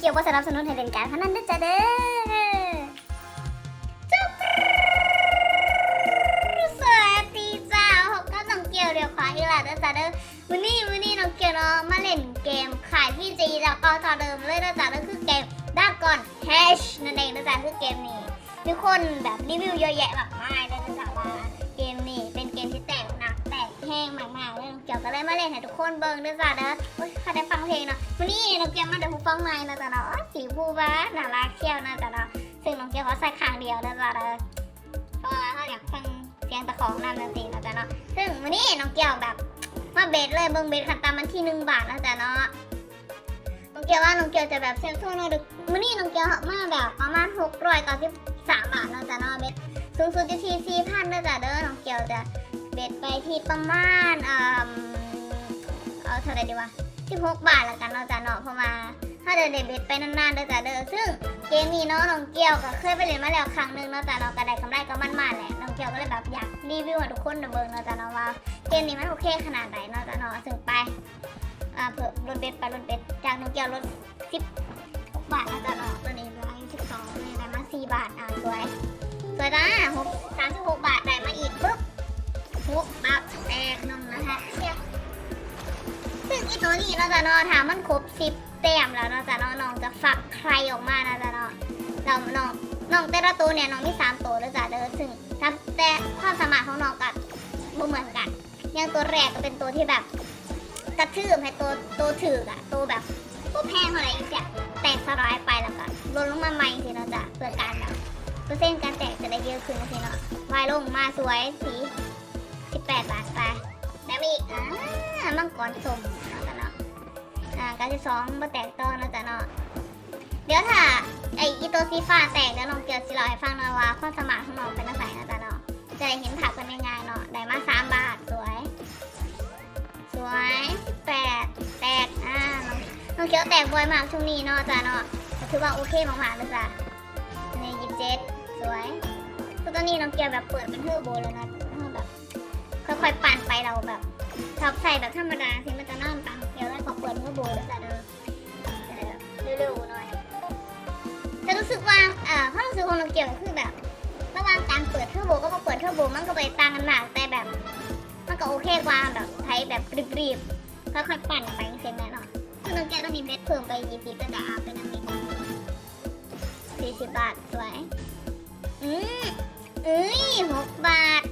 เกี่ยวกับสนับสนุนให้เล่นการพนันเด้จ้าเด้อจุ๊บสวัสดีจ้าพบกับน้องเกียวเดี๋ยวขวาอีหลาเด้อจ้าเด้อวันนี้วันนี้น้องเกียวเนาะมาเล่นเกมขายพี่จีแล้วก็ต่อเดิมเลยเด้อจ้าเด้อคือเกมดาก่อนแฮชนั่นเองเด้อจ้าคือเกมนี้มีคนแบบรีวิวเยอะแยะมากมายเลยเด้อจ้าว่าเกมนี้เป็นเกมที่แตกหนักแตกแห้งมากๆเลยน้อง เกียวก็เลยมาเล่นให้ทุกคนเบิ่งด้อจ้าเด้อโอ้ยใครได้ฟังเพลงเนาะวันนี้น้องเกียวมาเดี๋ยวผู้ฟังใหม่นะจ้าเนาะสีผู้บ้าน่ารักเที่ยวนะจ้าเนาะซึ่งน้องเกียวเขาใส่ข้างเดียวเด้อจ้าเด้อเพราะว่าเขาอยากฟังเสียงตะของนั่นนะสินะจ๊ะเนาะซึ่งวันนี้น้องเกียวแบบมาเบสเลยเบิ้งเบสคันตามมันที่หนึ่งบาทนะจ๊ะเนาะน้องเกียวว่าน้องเกียวจะแบบเซลล์ทุ่งนดึกวันนี้น้องเกียวมาแบบประมาณหกร้อยเก้าสิบสามบาทนะจ๊ะเนาะเบสสูงสุดจะที่สี่พันนะจ๊ะเด้อน้องเกียวจะ เบสไปที่ประมาณเอ่อเอาเท่าไรดีวะสิบหกบาทละกันเนาะจ๊ะเนาะเพราะว่าถ้าเดินเดบิตไปนานๆเด้อจ้ะเด้อซึ่งเกมนี้เนาะน้องเกียวก็เคยไปเล่นมาแล้วครั้งหนึ่งเนาะแต่น้องก็ได้กำไรก็มันมาแหละน้องเกียวก็เลยแบบอยากรีวิวให้ทุกคนด้เบิ่งเนาะแต่เนาะว่าเกมนี้มันโอเคขนาดไหนเนาะแต่เนาะซึ่งไปอ่าเผื่อรถเบ็ดไปรถเบ็ดจากน้องเกียวรถสิบบาทเนาะแต่เนาะตัวนี้ร้อยสิบสองเลยได้มาสี่บาทอ่าสวยสวยจ้าหกสามสิบหกบาทได้มาอีกปุ๊บ หกบาทแตกนมนะคะเชี่ยซึ่งอีตัวนี้เนาะแต่เนาะถามมันครบสิบแต้มแล้วเนาะจ้ะเนาะน้องจะฝักใครออกมานะจ๊ะเนาะเราน้องน้องแต่ละตัวเนี่ยน้องมีสามตัวแล้วจ้ะเด้อซึ่งทั้งแต่ความสามารถของน้องกับบ่เหมือนกันอย่างตัวแรกก็เป็นตัวที่แบบกระทืบให้ตัวตัวถืออะตัวแบบตัวแพงเท่าไหร่อีกอะแตกสลายไปแล้วก็ลดลงมาใหม่สิเนาะจ้ะเพื่อการแบบเปอร์เซ็นต์การแตกจะได้เยอะขึ้นนะสิเนาะวายลงมาสวยสี 18บาทไปได้วมาอีกอ่ามังกรสมเนาะจ้ะเนาะอ่าการที่สองมาแตกต่อนะจ๊ะเนาะเดี๋ยวถ้าไออีตัวสีฟ้าแตกแล้วน้องเกียวสิเราให้ฟังหน่อยว่าความสามารของน้องเป็นอะไรนะจ๊ะเนาะจะได้เห็นผักกันง่ายๆเนาะได้มาสามบาทสวย สวยแปดแตกอ่าน้องเกียวแตกบ่อยมากช่วงนี้เนาะจ๊ะเนาะถือว่าโอเคมากๆเลยจ้ะในยิบเจ็ดสวยตอนนี้น้องเกียวแบบเปิดเป็นเทอร์โบแล้วนะ ค่อยปั่นไปเราแบบชอบใส่แบบธรรมดาสิมันจะน่าตังเดี๋ยวแล้วขอเปิดเมื่อโบแล้วจ้ะเด้อเออเร็วๆหน่อยแต่รู้สึกว่าเอ่อความรู้สึกของเราเกี่ยวคือแบบระหว่างการเปิดเทอร์โบก็มาเปิดเทอร์โบมันก็ไปต่างกันมากแต่แบบ มันก็โอเคกว่าแบบใช้แบบรีบๆค่อยๆปั่นไปเช่นแน่นอนคือน้องแกต้องมีเม็ดเพิ่มไปยี่สิบก็จะเอาไปนั่นเองสี่สิบบาทสวยอืมเอ้ยหกบาท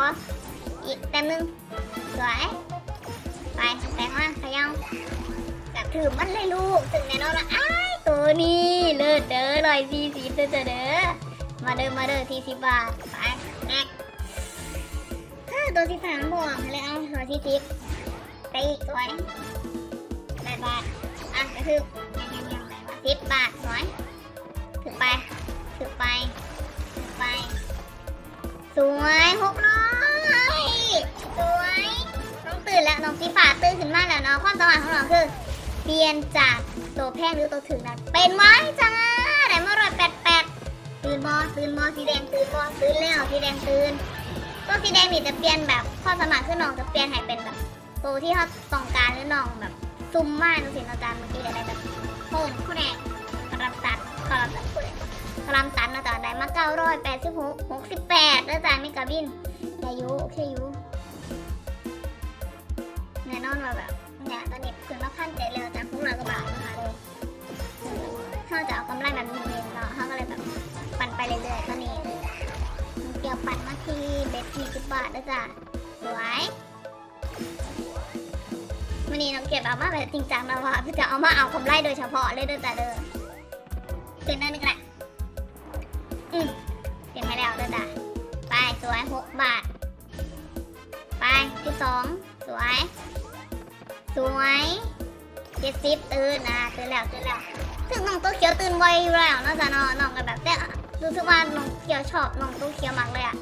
บออีกแต้มนึงสวย ไปแต่งมาขยับกับถือมันเลยลูกถึงแน่นอนว่าอ้ายตัวนี้เลิศเด้อร้อยสี่สิบเด้อเด้อเด้อ มาเด้อมาเด้อที่สิบบาท ไปแน็กถ้าตัวที่สามบวกเลยเอาร้อยสี่สิบไปอีกสวยแปดบาท อะกระถือยังยังยังไปว่าสิบบาทสวยถือไปถือไปถือไป วยหกร้อยสวยน้องตื่นแล้วน้องสีฟ้าตื่นขึ้นมาแล้วเนาะความสามารถของน้องคือเปลี่ยนจากตัวแพงหรือตัวถึงนั้นเป็นไม้จ้าได้มาร้อยแปดแปดตื่นบอตื่นบอสีแดงตื่นบอตื่นแล้วสีแดงตื่นตัวสีแดงนี่จะเปลี่ยนแบบความสามารถคือน้องจะเปลี่ยนให้เป็นแบบตัวที่เขาต้องการหรือน้องแบบซุ่มมากนะสิน้องจานเมื่อกี้ก็ได้แบบโค้งคู่แดงกระตัดกระตัด กรัมตันนะจ๊ะได้มาเก้าร้อยแปดสิบหกหกสิบแปดนะจ๊ะไม่กระบินยายุโอเคอยุแน่นอนว่าแบบเนี่ยตอนนี้คืนมาพันเจ็ดเลยจากพวกเรากระบาทนะคะเลยเขาจะเอากำไรแบบนี้เนาะเขาก็เลยแบบปั่นไปเรื่อยๆตอนนี้เกี่ยวปั่นมาที่เบ็ดสี่สิบบาทนะจ๊ะสวยวันนี้น้องเก็บเอามาแบบจริงจังนะว่าจะเอามาเอากำไรโดยเฉพาะเลยเด้อจ้ะเด้อตื่นได้นึงแหละ วยหกบาท ไปที่สองสวย สวยเจ็ดสิบตื่นนะตื่นแล้วตื่นแล้วซึ่งน้องตัวเขียวตื่นไวอยู่แล้วเนอะจ๊ะนาะน้องก็แบบแต่รู้สึกว่าน้องเขียวชอบน้องตัวเขียวมากเลยอะ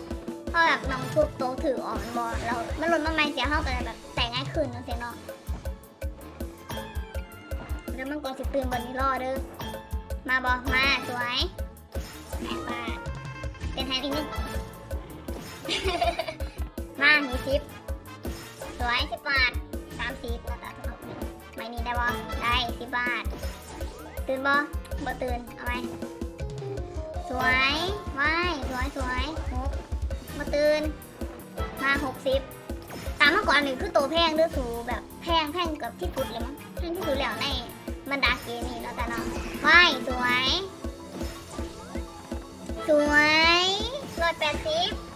เพราะแบบน้องทุบโตถือออกมันบอเรามันหล่นมาไม่เสียเท่ากันแบบแต่ง่ายขึ้นนะเสียนาะแล้วมันก็สิตื่นบนนี้รอเด้อมาบอกมาสวยแปดบาทเป็นไฮที่นี่ มามีสิบสวยสิบบาทสามสิบแล้วก็ทุกคนมานี่ได้บ่ได้สิบบาท ตื่นบ่บ่ตื่น เอาไหมสวยว้ายสวยสวยหกบ่ตื่น มาหกสิบตามเมื่อก่อนหนี่งคือโตแพงเด้วยสูแบบแพงแพงเกับที่สุดเลยมั้งแพงที่สุดแล้วในบรรดาเกมนี้แล้วกันเนาะว้ายสวย สวยร้อยแปดสิบ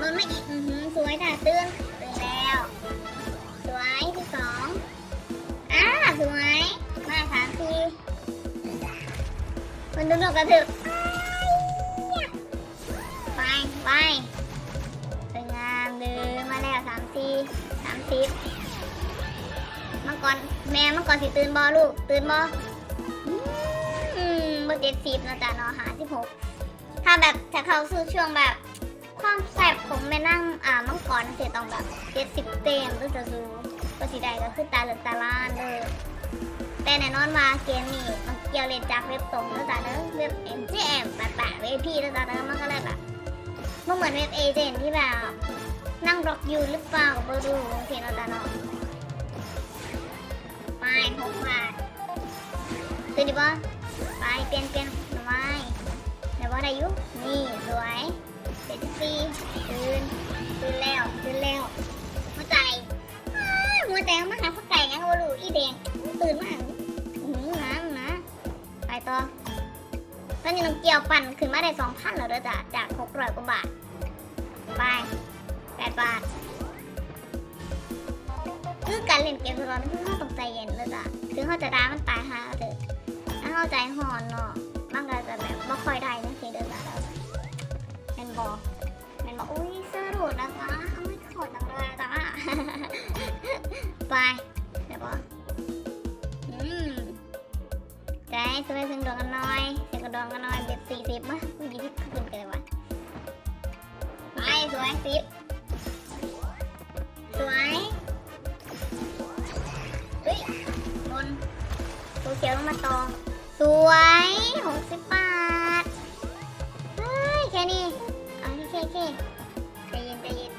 มันไม่อีกอือหือสวยค่ะตื่นตื่นแล้ว สวยที่สองอ่าสวยมาสามทีมันดึงออกกระถึกไปไปสวยงามเดินมาแล้วสามทีสามสิบมังกรแม่มังกรสิตื่นบอลูก ตื่นบออืมเบอร์เจ็ดสิบนะจ๊ะเนาะหาสิบหกถ้าแบบจะเข้าสู่ช่วงแบบ ความแซ่บของแม่นั่งอ่ามังกรเสียต้องแบบเจ็ดสิบเต็มก็จะรู้ก็สีใดก็คือตาเหลือตาล้านเลยแต่แน่นอนว่าเกมนี้มันเกี่ยวเล่นจากเว็บตรงแล้วจ้ะเนอะเว็บ MGM แปะแปะเว็บพี่แล้วจ้ะเนอะมันก็เลยแบบมันเหมือนเว็บเอเจนที่แบบนั่งรอกอยู่หรือเปล่าก็ไม่รู้โอเคเนาะจ้ะเนาะไปหกบาทตื่นดิบ่ไปเปลี่ยนเปลี่ยนหน่อไม้เดี๋ยวว่าได้ยุนี่สวย เจ็ดสิบสี่ตื่นตื่นแล้วตื่นแล้วหัวใจหัวแดงมาหาพักไก่ยังวะลูกอีแดงตื่นมาหืมนะนะไปต่อตอนนี้น้องเกียวปั่นขึ้นมาได้สองพันแล้วเด้อจ้ะจากหกร้อยกว่าบาทไปแปดบาทคือการเล่นเกมตอนคือเขาต้องใจเย็นเลยจ้ะถึงเขาจะด่ามันตายหาเถอะถ้าเขาใจหอนเนาะบางก็จะแบบไม่ค่อยได้ บอกแมนบอกอุ้ยเสื้อหลุดนะจ๊ะเอาไม่ขอดังเลยจ้ะไปเดี๋ยวบอกอืมใจสวยซึ่งดวงกันหน้อยเสียงกระดวงกันหน้อยเบ็ดสี่สิบมายี่สิบขึ้นกันเลยวะไปสวยสิบสวยเฮ้ยบนตัวเขียวลงมาต่อสวยหกสิบบาท เฮ้ย แค่นี้ เอาแค่แค่ใจเย็นใจเย็น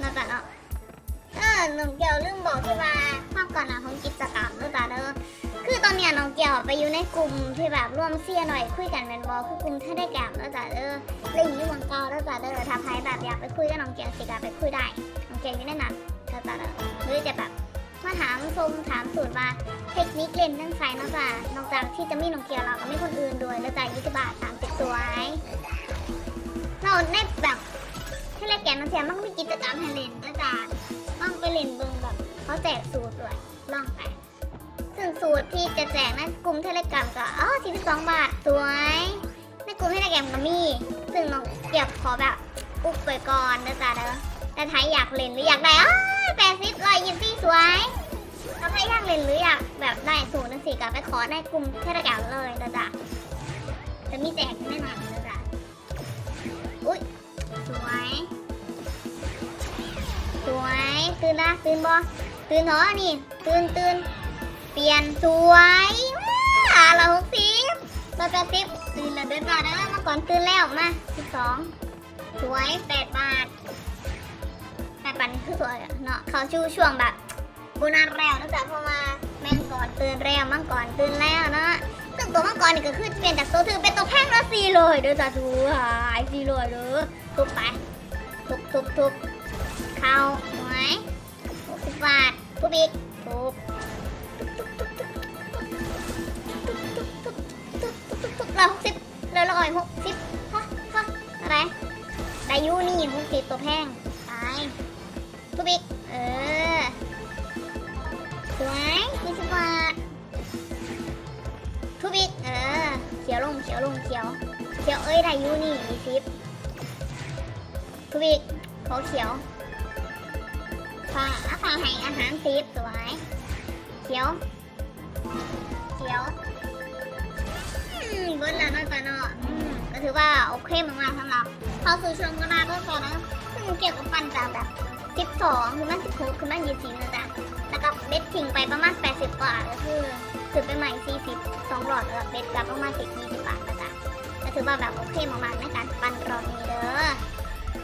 น่าจะเนาะเออน้องเกียวลืมบอกที่ว่าความก่อนหน้าของกิจกรรมเด้อจ้าเด้อคือตอนเนี้ยน้องเกียวไปอยู่ในกลุ่มที่แบบร่วมเสียหน่อยคุยกันเป็นบอคือกลุ่มถ้าได้แกมเด้อจ้าเด้อเล่นอยู่เมืองเก่าเด้อจ้าเด้อถ้าใครแบบอยากไปคุยกับน้องเกียวสิกาไปคุยได้น้องเกียวอยู่ในนั้นเด้อจ้าเด้อหรือจะแบบมาถามชมถามสูตรว่าเทคนิคเล่นทั้งไซน์เนาะจ้านอกจากที่จะมีน้องเกียวเราก็มีคนอื่นด้วยเด้อจ้า20บาท30 สวยเราได้แบบให้เลแกนน้ำเทียมมันก็มีกิจกรรมให้เล่นนะจ๊ะต้องไปเล่นเบิ่งแบบเขาแจกสูตรด้วยลองไปซึ่งสูตรที่จะแจกในกลุ่มเทเลกรรมก็อ๋อ42บาทสวยในกลุ่มเทเลกรรมก็มี ซึ่งน้องเก็บขอแบบอุบไปก่อนนะจ๊ะเด้อแต่ถ้าอยากเล่นหรืออยากได้อ๋อแปดสิบร้อยยี่สิบสวยถ้าใครอยากเล่นหรืออยากแบบได้สูตรนั่นสิก็ไปขอในกลุ่มเทเลกรรมเลยนะจ๊ะ จะมีแจกแน่นอนนะจ๊ะอุ้ยสวย สวยตื่นนะตื่นบอตื่นเหรอนี่ ตื่นตื่นเปลี่ยนสวยว้าเราหกสิบเราแปดสิบตื่นแล้วเดินมาแล้วมาก่อนตื่นแล้วมาสิบสองสวยแปดบาทแปดบาทนี่คือสวยเนาะเขาชูช่วงแบบโบนัสแล้วนะจ๊ะเพราะว่าแม่งก่อนตื่นแล้วมังก่อนตื่นแล้วเนาะ ตัวมังกรนี่ก็คือเปลี่ยนจากตัวถือเป็นตัวแพงแล้วสี่เลยเด้อจ้ะทูหายสี่เลยเด้อทุบไปทุบทุบทุบเข้าสวยหกสิบบาททุบอีกทุบเราหกสิบเลยร้อยหกสิบฮะฮะอะไรได้อยูนี่หกสิบตัวแพงตายทุบอีกเออ ขียวลงเขียวลงเขียวเขียวเอ้ยไดยูนี่ยี่สิบทุบิกขอเขียวฝาอาฝาให้อาหารซีบสวยเขียวเขียวบิ้ลแล้วนอะตาเนาะอืมก็ถือว่าโอเคมากๆสำหรับเข้าสู่ช่วงกระดาษก็พอนะซึ่งเกี่ยวกับปันจากแบบสิบสองคือมันสิบหกคือมันยี่สิบนะจ๊ะแล้วก็เบ็ดทิ้งไปประมาณแปดสิบกว่าก็คือ ถือไปใหม่สี่สิบสองหลอดแล้วเบ็ดกลับประมาณสิบยี่สิบบาทนะจ๊ะก็ถือว่าแบบโอเคมากๆในการปันรอบนี้เด้อ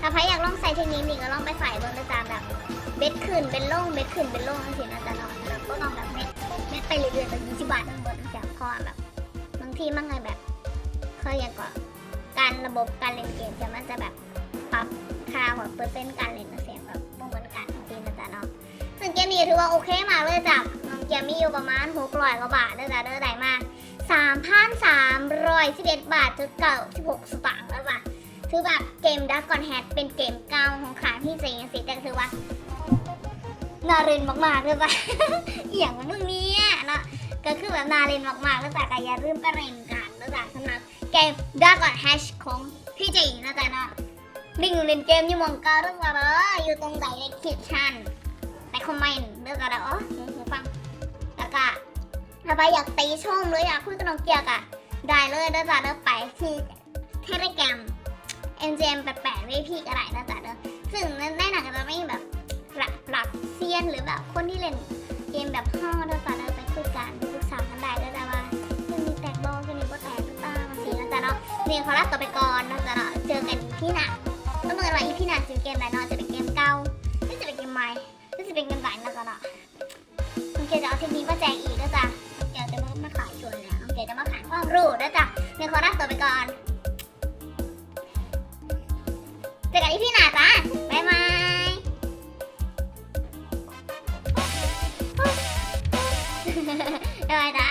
ถ้าใครอยากลองใส่เทคนิคนี้ก็ลองไปใส่เบนนะจ๊ะแบบเบ็ดขึ้นเป็นลงเบ็ดขึ้นเป็นลงสินะจ๊ะเนาะแล้วก็ลองแบบเม็ดเม็ดไปเรื่อยๆแบบยี่สิบบาททั้งหมดนะจ๊ะพราะว่าแบบบางทีมันไงแบบเคยอย่างก่อนการระบบการเล่นเกมจะมันจะแบบปรับค่าหัวเปอร์เซ็นต์การเล่นเสียงแบบบ่เหมือนกันบางทีนะจ๊ะเนาะซึ่งเกมนี้ถือว่าโอเคมากเลยจ้ะ กมมีอยู่ประมาณหกร้อยกว่าบาทนะจ๊ะเด้อได้มาสามพันสามร้อยสิบเอ็ดบาทจุดเก้าสิบหกสตางค์แล้วจ้ะคือแบบเกมดักกอนแฮทเป็นเกมเก่าของขาพี่เจงสิแต่คือว่านาเรนมากๆเลยป่ะอหย่างมึงเนี่ยเนาะก็คือแบบนาเรนมากๆแล้วแต่ก็อย่าลืมไปเล่นกันแล้วแต่สำหรับเกมดักกอนแฮชของพี่เจงนะจ๊ะเนาะลิงเล่นเกมอยู่หมองเก่าแล้วจ้ะเด้ออยู่ตรงไหนในคลิปชันในคอมเมนต์เด้อจ้ะเด้ออ๋ อหูฟังแล้วก็ถ้าใครอยากตีช่องหรืออยากคุยกับน้องเกียร์กอะได้เลยเด้อจ้ะเด้อไปที่เทเลแกรม MGM แปลกๆไม่พี่ก็ได้นะจ๊ะเด้อซึ่งในหนังก็จะไม่แบบหลักหลักเซียนหรือแบบคนที่เล่นเกมแบบห้องนะจ๊ะเด้อไปคุยกันปรึกษากันได้นะจ๊ะว่าจะมีแตกบอลจะมีบอแตกหรือเปล่าสินะจ๊ะเนาะเรียนขอลาต่อไปก่อนนะจ๊ะเนาะเจอกันที่หน้าแล้วเมื่อไหร่ที่หน้าจะเป็นเกมไหนเนาะจะเป็นเกมเก่าหรือจะเป็นเกมใหม่หรือจะเป็นเกมไหนนะจ๊ะเนาะ คลิปนี้มาแจงอีกนะจ๊ะเดี๋ยวจะมาขายชวนแล้ว เดี๋ยวจะมาขายความรู้นะจ๊ะเดี๋ยวขอรับตัวไปก่อนเจอกันอีพี่หนาจ้ะบายบายบ๊ายบายจ้ะ